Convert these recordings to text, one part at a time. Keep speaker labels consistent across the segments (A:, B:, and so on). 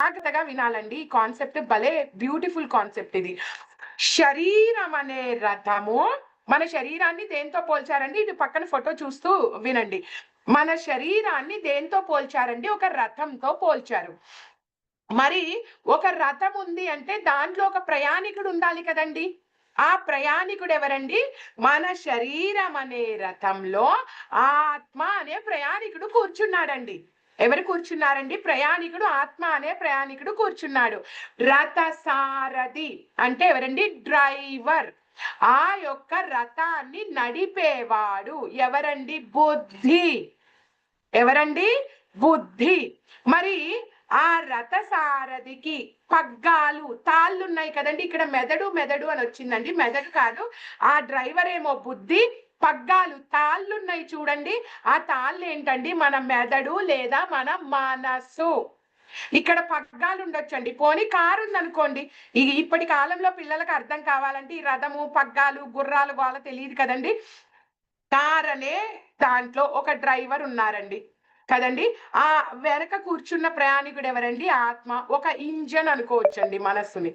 A: జాగ్రత్తగా వినాలండి. ఈ కాన్సెప్ట్ భలే బ్యూటిఫుల్ కాన్సెప్ట్ ఇది. శరీరం అనే రథము మన శరీరాన్ని దేంతో పోల్చారండి? ఇటు పక్కన ఫోటో చూస్తూ వినండి. మన శరీరాన్ని దేంతో పోల్చారండి? ఒక రథంతో పోల్చారు. మరి ఒక రథం ఉంది అంటే దాంట్లో ఒక ప్రయాణికుడు ఉండాలి కదండి. ఆ ప్రయాణికుడు ఎవరండి? మన శరీరం అనే రథంలో ఆత్మ అనే ప్రయాణికుడు కూర్చున్నాడండి. ఎవరు కూర్చున్నారండి? ప్రయాణికుడు ఆత్మ అనే ప్రయాణికుడు కూర్చున్నాడు. రథ సారథి అంటే ఎవరండి? డ్రైవర్. ఆ యొక్క రథాన్ని నడిపేవాడు ఎవరండి? బుద్ధి. ఎవరండి? బుద్ధి. మరి ఆ రథ సారథికి పగ్గాలు తాళ్ళు ఉన్నాయి కదండి. ఇక్కడ మెదడు మెదడు అని వచ్చిందండి. మెదడు కాదు. ఆ డ్రైవర్ ఏమో బుద్ధి పగ్గాలు తాళ్ళు ఉన్నాయి చూడండి. ఆ తాళ్ళు ఏంటండి? మన మెదడు లేదా మన మనస్సు ఇక్కడ పగ్గాలు ఉండొచ్చండి. పోనీ కారు ఉందనుకోండి ఇప్పటి కాలంలో పిల్లలకు అర్థం కావాలంటే ఈ రథము పగ్గాలు గుర్రాలు వాళ్ళ తెలియదు కదండి. కార్ అనే దాంట్లో ఒక డ్రైవర్ ఉన్నారండి. కదండి? ఆ వెనక కూర్చున్న ప్రయాణికుడు ఎవరండి? ఆత్మ. ఒక ఇంజన్ అనుకోవచ్చండి మనస్సుని.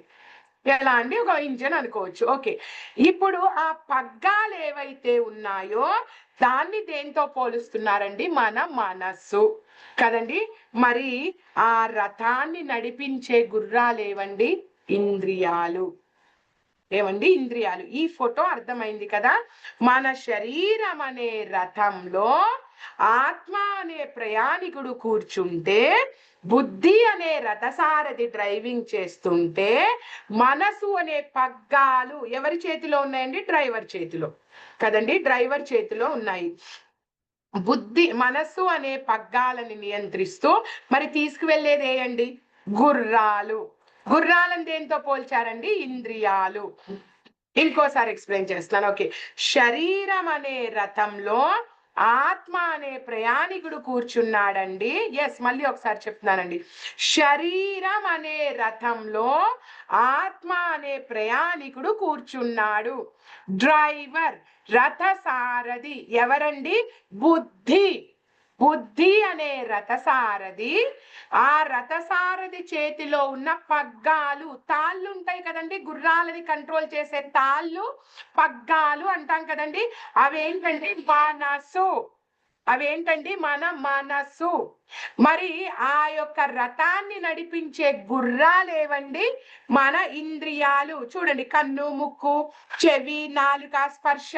A: ఎలా అండి? ఒక ఇంజన్ అనుకోవచ్చు. ఓకే. ఇప్పుడు ఆ పగ్గాలు ఏవైతే ఉన్నాయో దాన్ని దేంతో పోలుస్తున్నారండి? మన మనస్సు. కదండి? మరి ఆ రథాన్ని నడిపించే గుర్రాలు ఏవండి ఇంద్రియాలు. ఏమండి? ఇంద్రియాలు. ఈ ఫోటో అర్థమైంది కదా? మన శరీరం అనే రథంలో ఆత్మ అనే ప్రయాణికుడు కూర్చుంటే బుద్ధి అనే రథసారథి డ్రైవింగ్ చేస్తుంటే మనసు అనే పగ్గాలు ఎవరి చేతిలో ఉన్నాయండి? డ్రైవర్ చేతిలో. కదండి? డ్రైవర్ చేతిలో ఉన్నాయి. బుద్ధి మనస్సు అనే పగ్గాలని నియంత్రిస్తూ మరి తీసుకువెళ్ళేదేయండి గుర్రాలు. గుర్రాలను దేంతో పోల్చారండి? ఇంద్రియాలు. ఇంకోసారి ఎక్స్ప్లెయిన్ చేస్తున్నాను. ఓకే. శరీరం అనే రథంలో ఆత్మ అనే ప్రయాణికుడు కూర్చున్నాడండి. ఎస్ మళ్ళీ ఒకసారి చెప్తున్నానండి. శరీరం అనే రథంలో ఆత్మ అనే ప్రయాణికుడు కూర్చున్నాడు. డ్రైవర్ రథ సారథి ఎవరండి? బుద్ధి. బుద్ధి అనే రథసారథి ఆ రథసారథి చేతిలో ఉన్న పగ్గాలు తాళ్ళు ఉంటాయి కదండి గుర్రాలని కంట్రోల్ చేసే తాళ్ళు పగ్గాలు అంటాం కదండి. అవేంటండి? మనసు. అవేంటండి? మన మనసు. మరి ఆ యొక్క రథాన్ని నడిపించే గుర్రాలేవండి మన ఇంద్రియాలు. చూడండి కన్ను ముక్కు చెవి నాలుక స్పర్శ.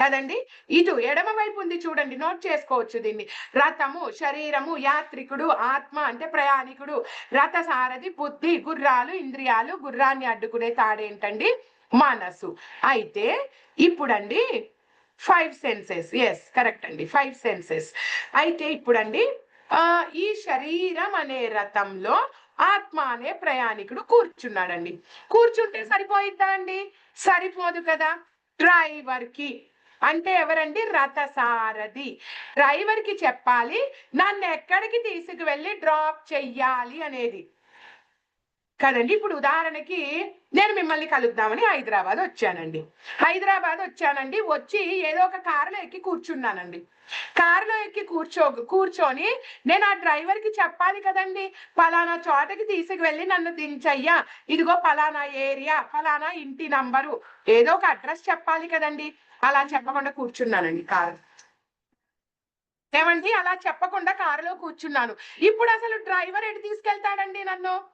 A: కదండి? ఇటు ఎడమ వైపు ఉంది చూడండి నోట్ చేసుకోవచ్చు దీన్ని. రథము శరీరము యాత్రికుడు ఆత్మ అంటే ప్రయాణికుడు. రథ సారథి బుద్ధి గుర్రాలు ఇంద్రియాలు గుర్రాన్ని అడ్డుకునే తాడేంటండి మనసు. అయితే ఇప్పుడండి ఫైవ్ సెన్సెస్. ఎస్ కరెక్ట్ అండి. Five senses. అయితే ఇప్పుడండి ఈ శరీరం అనే రథంలో ఆత్మ అనే ప్రయాణికుడు కూర్చున్నాడండి. కూర్చుంటే సరిపోయిద్దా అండి? సరిపోదు కదా? డ్రైవర్కి అంటే ఎవరండి? రథసారథి. డ్రైవర్కి చెప్పాలి నన్ను ఎక్కడికి తీసుకువెళ్ళి డ్రాప్ చెయ్యాలి అనేది. కదండి ఇప్పుడు ఉదాహరణకి నేను మిమ్మల్ని కలుద్దామని హైదరాబాద్ వచ్చానండి. హైదరాబాద్ వచ్చానండి వచ్చి ఏదో ఒక కారులో ఎక్కి కూర్చున్నానండి. కారులో ఎక్కి కూర్చో కూర్చొని నేను ఆ డ్రైవర్కి చెప్పాలి కదండి పలానా చోటకి తీసుకువెళ్ళి నన్ను దించయ్యా. ఇదిగో పలానా ఏరియా పలానా ఇంటి నంబరు. ఏదో ఒక అడ్రస్ చెప్పాలి కదండి. అలా చెప్పకుండా కూర్చున్నానండి కారు. ఏమండి? అలా చెప్పకుండా కారులో కూర్చున్నాను. ఇప్పుడు అసలు డ్రైవర్ ఎటు తీసుకెళ్తాడండి నన్ను?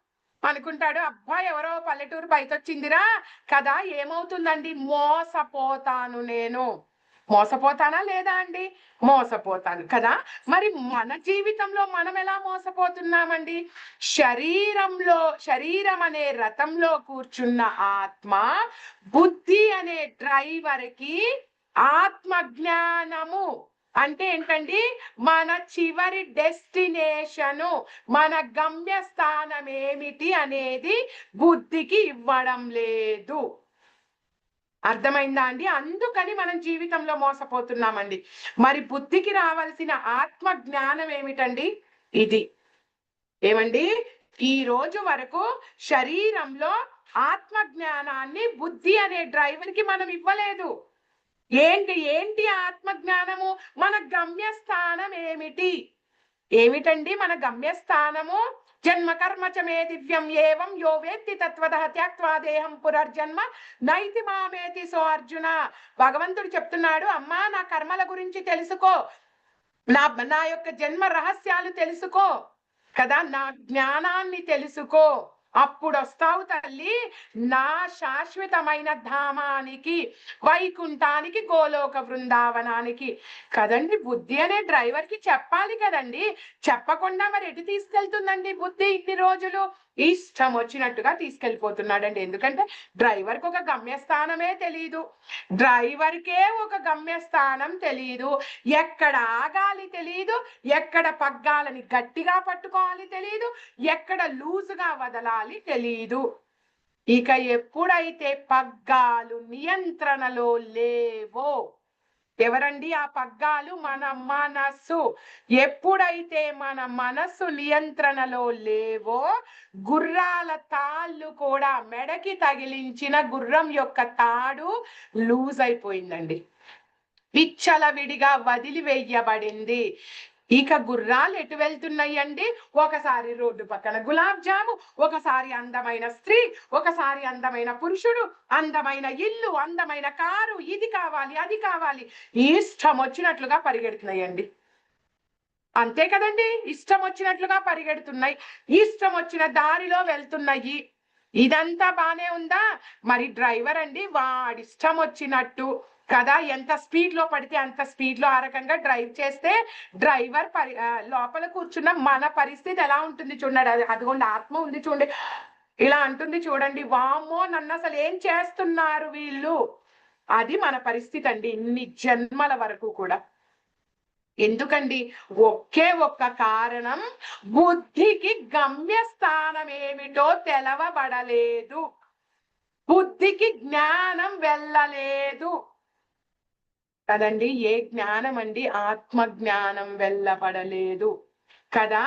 A: అనుకుంటాడు అబ్బా ఎవరో పల్లెటూరు బయటొచ్చిందిరా. కదా ఏమవుతుందండి? మోసపోతాను నేను. మోసపోతానా లేదా అండి? మోసపోతాను కదా? మరి మన జీవితంలో మనం ఎలా మోసపోతున్నామండి? శరీరంలో శరీరం అనే రథంలో కూర్చున్న ఆత్మ బుద్ధి అనే డ్రైవర్కి ఆత్మ జ్ఞానము అంటే ఏంటండి? మన చివరి డెస్టినేషను మన గమ్యస్థానం ఏమిటి అనేది బుద్ధికి ఇవ్వడం లేదు. అర్థమైందా అండి? అందుకని మనం జీవితంలో మోసపోతున్నామండి. మరి బుద్ధికి రావాల్సిన ఆత్మ జ్ఞానం ఏమిటండి? ఇది. ఏమండి? ఈ రోజు వరకు శరీరంలో ఆత్మ జ్ఞానాన్ని బుద్ధి అనే డ్రైవర్కి మనం ఇవ్వలేదు. ఏంటి? ఏంటి ఆత్మ జ్ఞానము? మన గమ్యస్థానం ఏమిటి? ఏమిటండి మన గమ్యస్థానము? జన్మ కర్మ చ మే దివ్యం ఏవం యో వేత్తి తత్వత త్యాక్వా దేహం పునర్జన్మ నైతి మామేతి సో అర్జున భగవంతుడు చెప్తున్నాడు అమ్మా నా కర్మల గురించి తెలుసుకో। నా నా యొక్క జన్మ రహస్యాలు తెలుసుకో। కదా? నా జ్ఞానాన్ని తెలుసుకో। అప్పుడు వస్తావు తల్లి. నా శాశ్వతమైన ధామానికి వైకుంఠానికి గోలోక బృందావనానికి. కదండి బుద్ధి అనే డ్రైవర్కి చెప్పాలి కదండి. చెప్పకుండా మరి ఎటు తీసుకెళ్తుందండి బుద్ధి ఇన్ని రోజులు? ఇష్టం వచ్చినట్టుగా తీసుకెళ్ళిపోతున్నాడండి. ఎందుకంటే డ్రైవర్కి ఒక గమ్యస్థానమే తెలియదు డ్రైవర్కే ఒక గమ్యస్థానం తెలియదు ఎక్కడ ఆగాలి తెలియదు ఎక్కడ పగ్గాలని గట్టిగా పట్టుకోవాలి తెలియదు ఎక్కడ లూజుగా వదలాలి తెలియదు ఇక ఎప్పుడైతే పగ్గాలు నియంత్రణలో లేవో ఎవరండి ఆ పగ్గాలు? మన మనస్సు ఎప్పుడైతే మన మనస్సు నియంత్రణలో లేవో గుర్రాల తాళ్ళు కూడా మెడకి తగిలించిన గుర్రం యొక్క తాడు లూజ్ అయిపోయిందండి. విచ్చలవిడిగా వదిలివేయబడింది. ఇక గుర్రాలు ఎటు వెళ్తున్నాయండి? ఒకసారి రోడ్డు పక్కన గులాబ్ జాము ఒకసారి అందమైన స్త్రీ ఒకసారి అందమైన పురుషుడు అందమైన ఇల్లు అందమైన కారు ఇది కావాలి అది కావాలి. ఇష్టం వచ్చినట్లుగా పరిగెడుతున్నాయండి. అంతే కదండి? ఇష్టం వచ్చినట్లుగా పరిగెడుతున్నాయి. ఇష్టం వచ్చిన దారిలో వెళ్తున్నాయి. ఇదంతా బానే ఉందా? మరి డ్రైవర్ అండి వాడిష్టం వచ్చినట్టు. కదా? ఎంత స్పీడ్లో పడితే అంత స్పీడ్లో ఆ రకంగా డ్రైవ్ చేస్తే డ్రైవర్ పరి లోపల కూర్చున్న మన పరిస్థితి ఎలా ఉంటుంది చూడండి. అది అదిగోండి ఆత్మ ఉంది చూడండి. ఇలా అంటుంది చూడండి. వామ్మో నన్ను అసలు ఏం చేస్తున్నారు వీళ్ళు? అది మన పరిస్థితి అండి. ఇన్ని జన్మల వరకు కూడా. ఎందుకండి? ఒకే ఒక్క కారణం. బుద్ధికి గమ్యస్థానం ఏమిటో తెలవబడలేదు. బుద్ధికి జ్ఞానం వెళ్ళలేదు. కదండి? ఏ జ్ఞానం అండి ఆత్మ జ్ఞానం వెళ్ళబడలేదు కదా?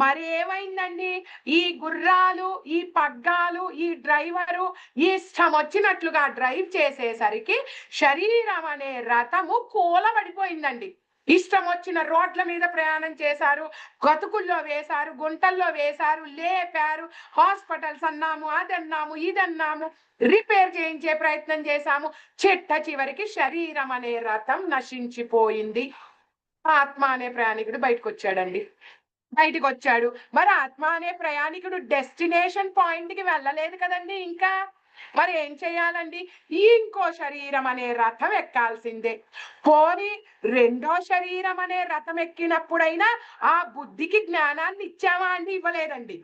A: మరి ఏమైందండి ఈ గుర్రాలు ఈ పగ్గాలు ఈ డ్రైవరు ఈ ఇష్టం వచ్చినట్లుగా డ్రైవ్ చేసేసరికి శరీరం అనే రథము కూలబడిపోయిందండి. ఇష్టం వచ్చిన రోడ్ల మీద ప్రయాణం చేశారు గతుకుల్లో వేశారు గుంటల్లో వేశారు లేపారు హాస్పిటల్స్ అన్నాము అదన్నాము ఇదన్నాము రిపేర్ చేయించే ప్రయత్నం చేశాము. చిట్ట చివరికి శరీరం అనే రథం నశించిపోయింది. ఆత్మ అనే ప్రయాణికుడు బయటకు వచ్చాడండి బయటకు వచ్చాడు మరి ఆత్మ అనే ప్రయాణికుడు డెస్టినేషన్ పాయింట్కి వెళ్ళలేదు కదండి ఇంకా? మరి ఏం చేయాలండి? ఇంకో శరీరం అనే రథం ఎక్కాల్సిందే. పోని రెండో శరీరం అనే రథం ఎక్కినప్పుడైనా ఆ బుద్ధికి జ్ఞానాన్ని ఇచ్చామా అండి? ఇవ్వలేదండి.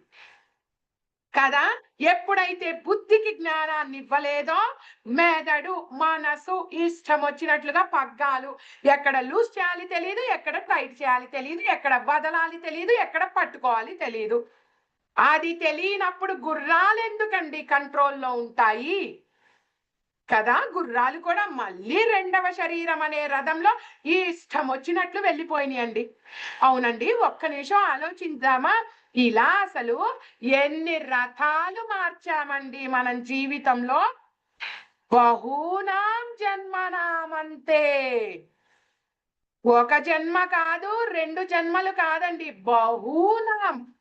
A: కదా? ఎప్పుడైతే బుద్ధికి జ్ఞానాన్ని ఇవ్వలేదో మెదడు మనసు ఇష్టం వచ్చినట్లుగా పగ్గాలు ఎక్కడ లూజ్ చేయాలి తెలియదు ఎక్కడ టైట్ చేయాలి తెలియదు ఎక్కడ వదలాలి తెలియదు ఎక్కడ పట్టుకోవాలి తెలియదు అది తెలియనప్పుడు గుర్రాలు ఎందుకండి కంట్రోల్లో ఉంటాయి? కదా గుర్రాలు కూడా మళ్ళీ రెండవ శరీరం అనే రథంలో ఈ ఇష్టం వచ్చినట్లు వెళ్ళిపోయినాయండి. అవునండి ఒక్క నిమిషం ఆలోచించామా ఇలా అసలు ఎన్ని రథాలు మార్చామండి మనం జీవితంలో? బహూనాం జన్మనామంతే. ఒక జన్మ కాదు రెండు జన్మలు కాదండి బహూనాం.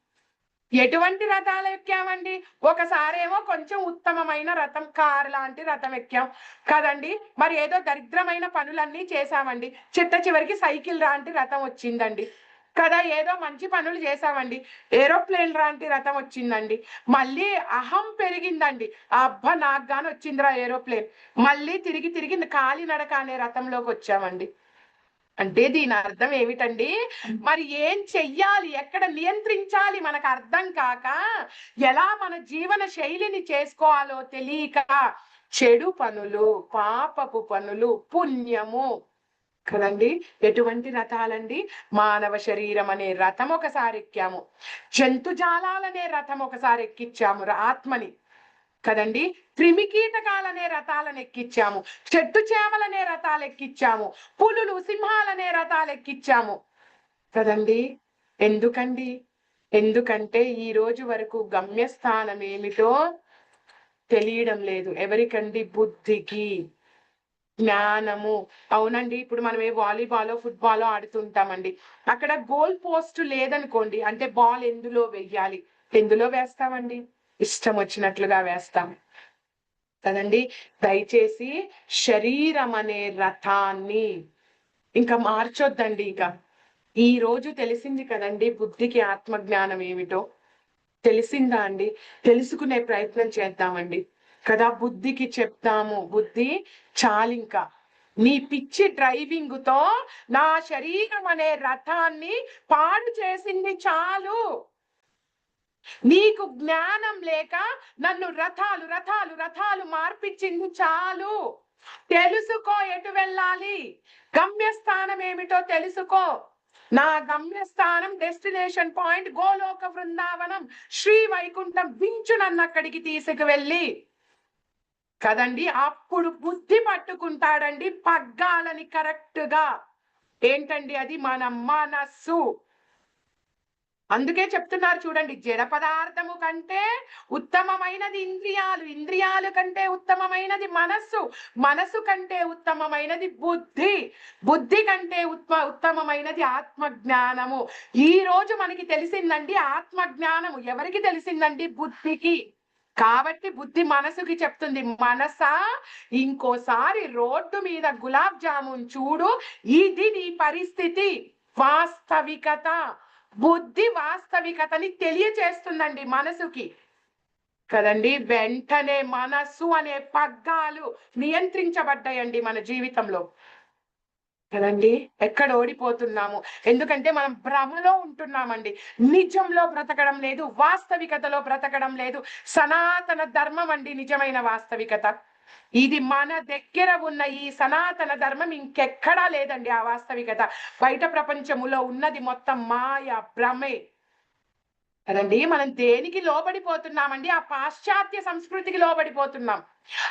A: ఎటువంటి రథాలు ఎక్కామండి? ఒకసారేమో కొంచెం ఉత్తమమైన రథం కారు లాంటి రథం ఎక్కాం కదండి. మరి ఏదో దరిద్రమైన పనులన్నీ చేశామండి. చిట్ట చివరికి సైకిల్ లాంటి రథం వచ్చిందండి. కదా ఏదో మంచి పనులు చేశామండి. ఏరోప్లేన్ లాంటి రథం వచ్చిందండి. మళ్ళీ అహం పెరిగిందండి. అబ్బా నాకు గాని వచ్చిందిరా ఏరోప్లేన్. మళ్ళీ తిరిగి తిరిగి కాలినడక అనే రథంలోకి వచ్చామండి. అంటే దీని అర్థం ఏమిటండి? మరి ఏం చెయ్యాలి? ఎక్కడ నియంత్రించాలి మనకు అర్థం కాక ఎలా మన జీవన శైలిని చేసుకోవాలో తెలియక చెడు పనులు పాపపు పనులు పుణ్యము. కదండి? ఎటువంటి రథాలండి? మానవ శరీరం అనే రథం ఒకసారి ఎక్కాము. జంతుజాలాలనే రథం ఒకసారి ఎక్కిచ్చాము ర- ఆత్మని. కదండి? క్రిమికీటకాలనే రథాలను ఎక్కిచ్చాము చెట్టు చేమలనే రథాలు ఎక్కిచ్చాము పులులు సింహాలనే రథాలు ఎక్కిచ్చాము కదండి? ఎందుకండి? ఎందుకంటే ఈ రోజు వరకు గమ్యస్థానం ఏమిటో తెలియడం లేదు. ఎవరికండి బుద్ధికి? జ్ఞానము. అవునండి ఇప్పుడు మనం ఏ వాలీబాల్ ఫుట్బాల్ ఆడుతుంటామండి. అక్కడ గోల్ పోస్ట్ లేదనుకోండి అంటే బాల్ ఎందులో వెయ్యాలి? ఎందులో వేస్తామండి? ఇష్టం వచ్చినట్లుగా వేస్తాం. కదండి? దయచేసి శరీరం అనే రథాన్ని ఇంకా మార్చొద్దండి ఇంకా. ఈ రోజు తెలిసింది కదండి బుద్ధికి ఆత్మజ్ఞానం ఏమిటో? తెలిసిందా అండి? తెలుసుకునే ప్రయత్నం చేద్దామండి. కదా బుద్ధికి చెప్తాము. బుద్ధి చాలింకా. నీ పిచ్చి డ్రైవింగ్తో నా శరీరం అనే రథాన్ని పాడు చేసింది చాలు. నీకు జ్ఞానం లేక నన్ను రథాలు రథాలు రథాలు మార్పిచ్చింది చాలు. తెలుసుకో ఎటు వెళ్ళాలి? గమ్యస్థానం ఏమిటో తెలుసుకో. నా గమ్యస్థానం డెస్టినేషన్ పాయింట్ గోలోక బృందావనం శ్రీ వైకుంఠం వించు నన్ను అక్కడికి తీసుకువెళ్ళి. కదండి అప్పుడు బుద్ధి పట్టుకుంటాడండి పగ్గాలని కరెక్ట్గా. ఏంటండి అది? మన మనస్సు. అందుకే చెప్తున్నారు చూడండి జడ పదార్థము కంటే ఉత్తమమైనది ఇంద్రియాలు ఇంద్రియాలు కంటే ఉత్తమమైనది మనస్సు మనస్సు కంటే ఉత్తమమైనది బుద్ధి బుద్ధి కంటే ఉత్మ ఉత్తమమైనది ఆత్మజ్ఞానము. ఈరోజు ఈ రోజు మనకి తెలిసిందండి ఆత్మజ్ఞానము. ఎవరికి తెలిసిందండి? బుద్ధికి. కాబట్టి బుద్ధి మనసుకి చెప్తుంది మనసా ఇంకోసారి రోడ్డు మీద గులాబ్ జామున్ చూడు ఇది నీ పరిస్థితి వాస్తవికత. బుద్ధి వాస్తవికతని తెలియచేస్తుందండి మనసుకి. కదండి? వెంటనే మనస్సు అనే పగ్గాలు నియంత్రించబడ్డాయండి మన జీవితంలో. కదండి? ఎక్కడ ఓడిపోతున్నాము? ఎందుకంటే మనం భ్రమలో ఉంటున్నామండి. నిజంలో బ్రతకడం లేదు వాస్తవికతలో బ్రతకడం లేదు. సనాతన ధర్మం అండి నిజమైన వాస్తవికత. ఇది మన దగ్గర ఉన్న ఈ సనాతన ధర్మం ఇంకెక్కడా లేదండి ఆ వాస్తవికత. బయట ప్రపంచములో ఉన్నది మొత్తం మాయ భ్రమే. కదండి? మనం దేనికి లోబడిపోతున్నామండి? ఆ పాశ్చాత్య సంస్కృతికి లోబడిపోతున్నాం.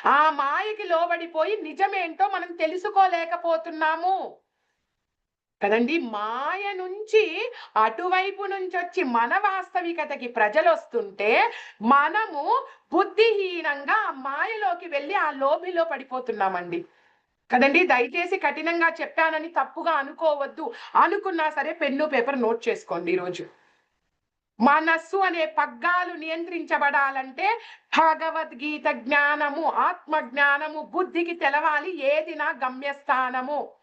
A: ఆ మాయకి లోబడిపోయి నిజమేంటో మనం తెలుసుకోలేకపోతున్నాము. కదండి? మాయ నుంచి అటువైపు నుంచి వచ్చి మన వాస్తవికతకి ప్రజలు వస్తుంటే మనము బుద్ధిహీనంగా ఆ మాయలోకి వెళ్ళి ఆ లోభిలో పడిపోతున్నామండి. కదండి? దయచేసి కఠినంగా చెప్పానని తప్పుగా అనుకోవద్దు. అనుకున్నా సరే పెన్ను పేపర్ నోట్ చేసుకోండి ఈరోజు. మనస్సు అనే పగ్గాలు నియంత్రించబడాలంటే భగవద్గీత జ్ఞానము ఆత్మ జ్ఞానము బుద్ధికి తెలవాలి. ఏది నా గమ్యస్థానము?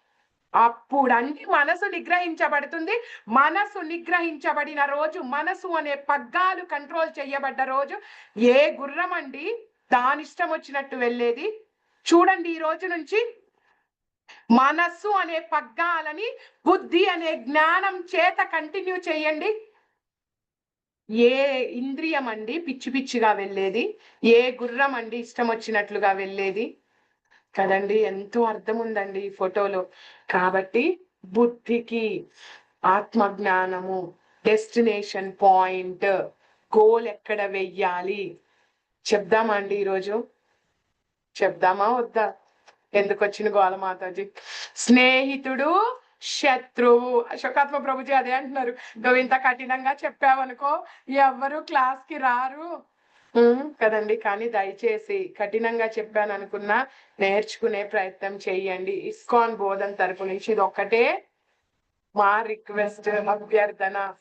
A: అప్పుడండి మనసు నిగ్రహించబడుతుంది. మనసు నిగ్రహించబడిన రోజు మనసు అనే పగ్గాలు కంట్రోల్ చేయబడ్డ రోజు. ఏ గుర్రం అండి? దాని ఇష్టం వచ్చినట్టు వెళ్ళేది. చూడండి ఈ రోజు నుంచి. మనస్సు అనే పగ్గాలని బుద్ధి అనే జ్ఞానం చేత కంటిన్యూ చేయండి. ఏ ఇంద్రియం అండి? పిచ్చి పిచ్చిగా వెళ్ళేది. ఏ గుర్రం అండి? ఇష్టం వచ్చినట్లుగా వెళ్ళేది. కదండి? ఎంతో అర్థం ఉందండి ఈ ఫోటోలో. కాబట్టి బుద్ధికి ఆత్మ జ్ఞానము డెస్టినేషన్ పాయింట్ గోల్ ఎక్కడ వెయ్యాలి? చెప్దామా అండి ఈరోజు? చెప్దామా వద్దా? ఎందుకు వచ్చిన గోల మాతాజీ? స్నేహితుడు శత్రువు. అశోకాత్మ ప్రభుజీ అదే అంటున్నారు. నువ్వు ఇంత కఠినంగా చెప్పావనుకో ఎవ్వరు క్లాస్కి రారు. కదండి. కానీ దయచేసి కఠినంగా చెప్పాను అనుకున్నా నేర్చుకునే ప్రయత్నం చేయండి. ఇస్కాన్ బోధన తరపు నుంచి ఇది ఒక్కటే మా రిక్వెస్ట్ అభ్యర్థన.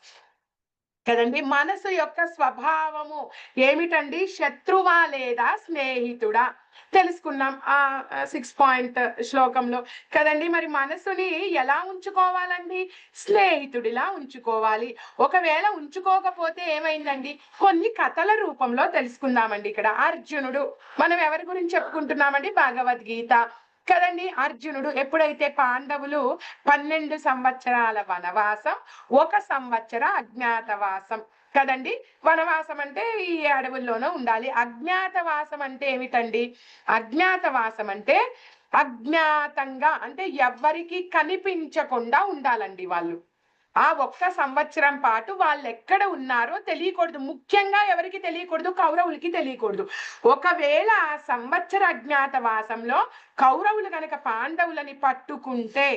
A: కదండి మనసు యొక్క స్వభావము ఏమిటండి? శత్రువా లేదా స్నేహితుడా? తెలుసుకున్నాం ఆ సిక్స్ పాయింట్ శ్లోకంలో. కదండి మరి మనసుని ఎలా ఉంచుకోవాలండి? స్నేహితుడిలా ఉంచుకోవాలి. ఒకవేళ ఉంచుకోకపోతే ఏమైందండి? కొన్ని కథల రూపంలో తెలుసుకుందామండి ఇక్కడ. అర్జునుడు మనం ఎవరి గురించి చెప్పుకుంటున్నామండి? భగవద్గీత. కదండి అర్జునుడు ఎప్పుడైతే పాండవులు పన్నెండు సంవత్సరాల వనవాసం ఒక సంవత్సర అజ్ఞాతవాసం కదండి? వనవాసం అంటే ఈ అడవుల్లోనూ ఉండాలి. అజ్ఞాతవాసం అంటే ఏమిటండి? అజ్ఞాతవాసం అంటే అజ్ఞాతంగా అంటే ఎవ్వరికి కనిపించకుండా ఉండాలండి వాళ్ళు. ఆ ఒక్క సంవత్సరం పాటు వాళ్ళు ఎక్కడ ఉన్నారో తెలియకూడదు. ముఖ్యంగా ఎవరికి తెలియకూడదు? కౌరవులకి తెలియకూడదు. ఒకవేళ ఆ సంవత్సర అజ్ఞాతవాసంలో కౌరవులు కనుక పాండవులని పట్టుకుంటే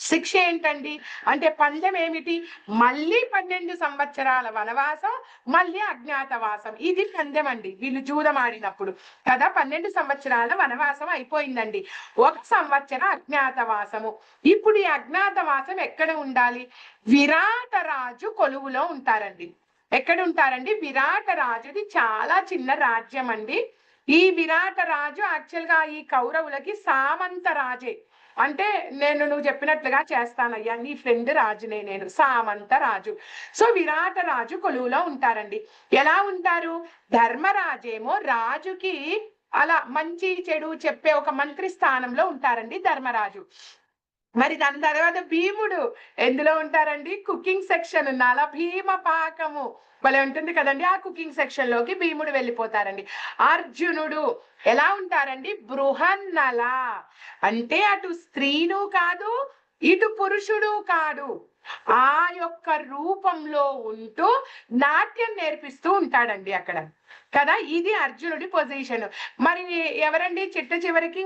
A: శిక్ష ఏంటండి? అంటే పందెం ఏమిటి మళ్ళీ పన్నెండు సంవత్సరాల వనవాసం మళ్ళీ అజ్ఞాతవాసం. ఇది పందెం అండి వీళ్ళు జూదమాడినప్పుడు. కదా పన్నెండు సంవత్సరాల వనవాసం అయిపోయిందండి. ఒక సంవత్సరం అజ్ఞాతవాసము. ఇప్పుడు ఈ అజ్ఞాతవాసం ఎక్కడ ఉండాలి? విరాట రాజు కొలువులో ఉంటారండి. ఎక్కడ ఉంటారండి విరాట రాజుది చాలా చిన్న రాజ్యం అండి ఈ విరాట రాజు యాక్చువల్గా ఈ కౌరవులకి సామంత రాజే. అంటే నేను నువ్వు చెప్పినట్లుగా చేస్తానయ్యా. నీ ఫ్రెండ్ రాజునే నేను సామంత రాజు. సో విరాట రాజు కొలువులో ఉంటారండి. ఎలా ఉంటారు? ధర్మరాజేమో రాజుకి అలా మంచి చెడు చెప్పే ఒక మంత్రి స్థానంలో ఉంటారండి ధర్మరాజు. మరి దాని తర్వాత భీముడు ఎందులో ఉంటారండి? కుకింగ్ సెక్షన్ నల భీమ పాకము. భలే ఉంటుంది కదండి ఆ కుకింగ్ సెక్షన్లోకి భీముడు వెళ్ళిపోతారండి. అర్జునుడు ఎలా ఉంటారండి? బృహన్నల అంటే అటు స్త్రీను కాదు ఇటు పురుషుడు కాడు. ఆ యొక్క రూపంలో ఉంటూ నాట్యం నేర్పిస్తూ ఉంటాడండి అక్కడ. కదా ఇది అర్జునుడి పొజిషన్. మరి ఎవరండి? చిట్ట చివరికి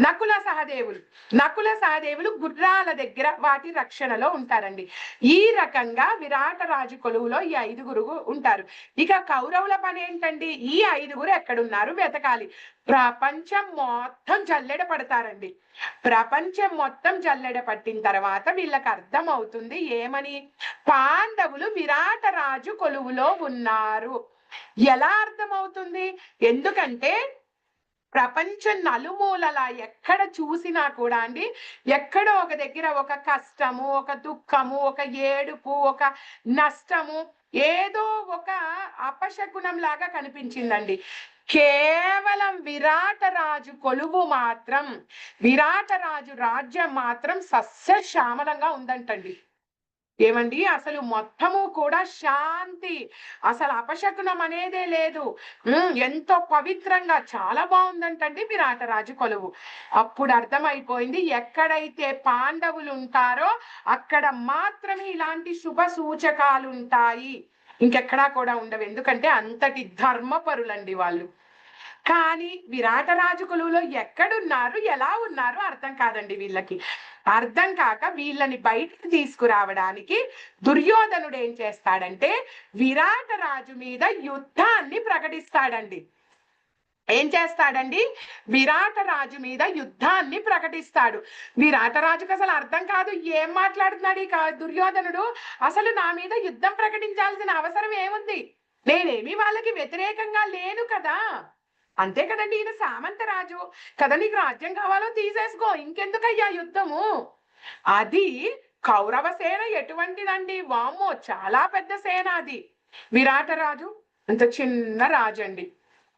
A: నకుల సహదేవులు నకుల సహదేవులు గుర్రాల దగ్గర వాటి రక్షణలో ఉంటారండి. ఈ రకంగా విరాట రాజు కొలువులో ఈ ఐదుగురు ఉంటారు. ఇక కౌరవుల పని ఏంటండి? ఈ ఐదుగురు ఎక్కడున్నారు? వెతకాలి. ప్రపంచం మొత్తం జల్లెడ పడతారండి. ప్రపంచం మొత్తం జల్లెడ పట్టిన తర్వాత వీళ్ళకి అర్థం అవుతుంది ఏమని? పాండవులు విరాట రాజు కొలువులో ఉన్నారు. ఎలా అర్థమవుతుంది? ఎందుకంటే ప్రపంచం నలుమూలల ఎక్కడ చూసినా కూడా అండి ఎక్కడో ఒక దగ్గర ఒక కష్టము ఒక దుఃఖము ఒక ఏడుపు ఒక నష్టము ఏదో ఒక అపశకునం లాగా కనిపించిందండి. కేవలం విరాట రాజు కొలువు మాత్రం విరాట రాజు రాజ్యం మాత్రం సస్యశ్యామలంగా ఉందంటండి. ఏమండి? అసలు మొత్తము కూడా శాంతి. అసలు అపశకునం అనేదే లేదు. ఎంతో పవిత్రంగా చాలా బాగుందంటండి విరాట రాజు కొలువు. అప్పుడు అర్థమైపోయింది ఎక్కడైతే పాండవులు ఉంటారో అక్కడ మాత్రమే ఇలాంటి శుభ సూచకాలు ఉంటాయి ఇంకెక్కడా కూడా ఉండవు. ఎందుకంటే అంతటి ధర్మపరులండి వాళ్ళు. కానీ విరాట రాజు కొలువులో ఎక్కడున్నారు ఎలా ఉన్నారు అర్థం కాదండి వీళ్ళకి. అర్థం కాక వీళ్ళని బయటకు తీసుకురావడానికి దుర్యోధనుడు ఏం చేస్తాడంటే విరాట రాజు మీద యుద్ధాన్ని ప్రకటిస్తాడండి. ఏం చేస్తాడండి? విరాట రాజు మీద యుద్ధాన్ని ప్రకటిస్తాడు. విరాట రాజుకు అసలు అర్థం కాదు ఏం మాట్లాడుతున్నాడు ఈ దుర్యోధనుడు? అసలు నా మీద యుద్ధం ప్రకటించాల్సిన అవసరం ఏముంది? నేనేమి వాళ్ళకి వ్యతిరేకంగా లేను కదా. అంతే కదండి ఈయన సామంతరాజు. కదా నీకు రాజ్యం కావాలో తీసేసుకో. ఇంకెందుకయ్యా యుద్ధము? అది కౌరవ సేన ఎటువంటిదండి? వామ్మో చాలా పెద్ద సేన అది. విరాట రాజు అంత చిన్న రాజు అండి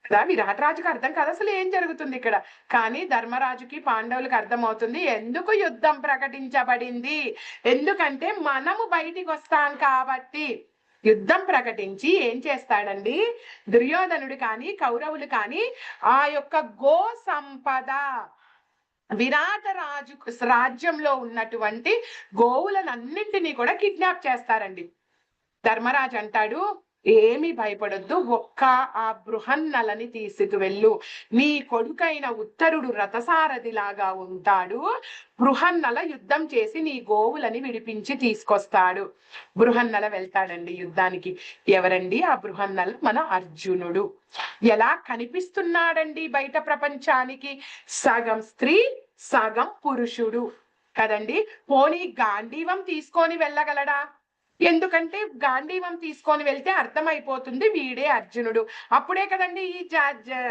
A: కదా విరాట రాజుకి అర్థం కాదు అసలు ఏం జరుగుతుంది ఇక్కడ? కానీ ధర్మరాజుకి పాండవులకు అర్థమవుతుంది ఎందుకు యుద్ధం ప్రకటించబడింది? ఎందుకంటే మనము బయటికి వస్తాం కాబట్టి. యుద్ధం ప్రకటించి ఏం చేస్తాడండి? దుర్యోధనుడు కానీ కౌరవులు కానీ ఆ యొక్క గో సంపద విరాట రాజు రాజ్యంలో ఉన్నటువంటి గోవులనన్నింటినీ కూడా కిడ్నాప్ చేస్తారండి. ధర్మరాజు అంటాడు ఏమి భయపడొద్దు. ఒక్క ఆ బృహన్నలని తీసుకువెళ్ళు నీ కొడుకైన ఉత్తరుడు రథసారథిలాగా ఉంటాడు. బృహన్నల యుద్ధం చేసి నీ గోవులని విడిపించి తీసుకొస్తాడు. బృహన్నల వెళ్తాడండి యుద్ధానికి. ఎవరండి? ఆ బృహన్నల మన అర్జునుడు. ఎలా కనిపిస్తున్నాడండి బయట ప్రపంచానికి? సగం స్త్రీ సగం పురుషుడు. కదండి? పోనీ గాంధీవం తీసుకొని వెళ్ళగలడా? ఎందుకంటే గాంధీవం తీసుకొని వెళ్తే అర్థమైపోతుంది వీడే అర్జునుడు. అప్పుడే కదండి ఈ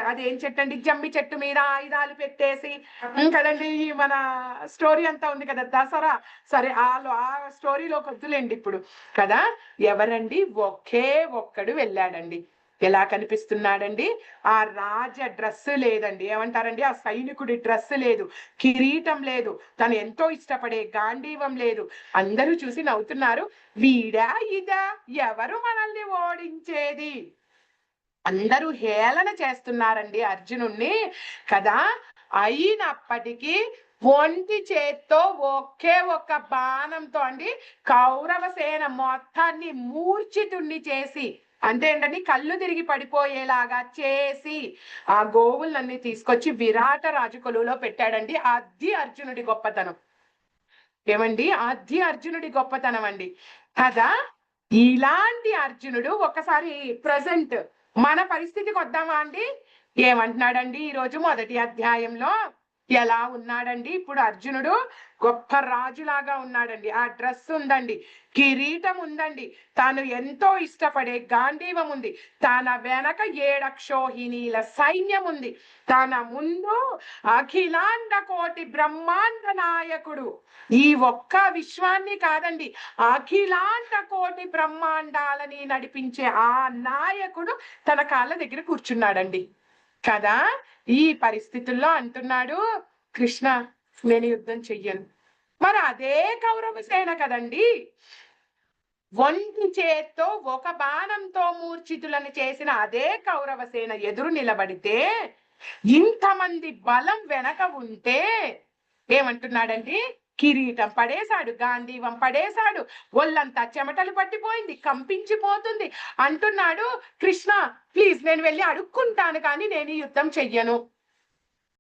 A: అదేం చెట్టు అండి జమ్మి చెట్టు మీద ఆయుధాలు పెట్టేసి కదండి ఈ మన స్టోరీ అంతా ఉంది కదా దసరా. సరే ఆ లో- ఆ స్టోరీలోకి వద్దులేండి ఇప్పుడు. కదా? ఎవరండి? ఒకే ఒక్కడు వెళ్ళాడండి. ఎలా కనిపిస్తున్నాడండి? ఆ రాజ డ్రెస్ లేదండి. ఏమంటారండి? ఆ సైనికుడి డ్రెస్ లేదు. కిరీటం లేదు. తను ఎంతో ఇష్టపడే గాంధీవం లేదు. అందరూ చూసి నవ్వుతున్నారు. వీడా ఇదా? ఎవరు మనల్ని ఓడించేది? అందరూ హేళన చేస్తున్నారండి అర్జునుణ్ణి. కదా? అయినప్పటికీ ఒంటి చేత్తో ఒకే ఒక్క బాణంతో అండి కౌరవ సేన మొత్తాన్ని మూర్ఛితుణ్ణి చేసి అంటే ఏంటండి కళ్ళు తిరిగి పడిపోయేలాగా చేసి ఆ గోవులన్నీ తీసుకొచ్చి విరాట రాజు కొలువులో పెట్టాడండి. అది అర్జునుడి గొప్పతనం. ఏమండి? అది అర్జునుడి గొప్పతనం అండి. కదా? ఇలాంటి అర్జునుడు ఒకసారి ప్రజెంట్ మన పరిస్థితికి వద్దామా అండి? ఏమంటున్నాడండి ఈ రోజు మొదటి అధ్యాయంలో? ఎలా ఉన్నాడండి? ఇప్పుడు అర్జునుడు గొప్ప రాజులాగా ఉన్నాడండి. ఆ డ్రెస్ ఉందండి. కిరీటం ఉందండి. తాను ఎంతో ఇష్టపడే గాంధీవం ఉంది. తన వెనక ఏడక్షోహిణీల సైన్యం ఉంది. తన ముందు అఖిలాండ కోటి బ్రహ్మాండ నాయకుడు. ఈ ఒక్క విశ్వాన్ని కాదండి. అఖిలాండ కోటి బ్రహ్మాండాలని నడిపించే ఆ నాయకుడు తన కాళ్ళ దగ్గర కూర్చున్నాడండి. కదా? ఈ పరిస్థితుల్లో అంటున్నాడు కృష్ణ నేను యుద్ధం చెయ్యను. మరి అదే కౌరవ సేన కదండి. ఒంటి చేత్తో ఒక బాణంతో మూర్ఛితులను చేసిన అదే కౌరవ సేన ఎదురు నిలబడితే ఇంతమంది బలం వెనక ఉంటే ఏమంటున్నాడండి? కిరీటం పడేశాడు గాంధీవం పడేశాడు. ఒళ్ళంతా చెమటలు పట్టిపోయింది కంపించిపోతుంది. అంటున్నాడు కృష్ణ ప్లీజ్ నేను వెళ్ళి అడుక్కుంటాను కానీ నేను ఈ యుద్ధం చెయ్యను.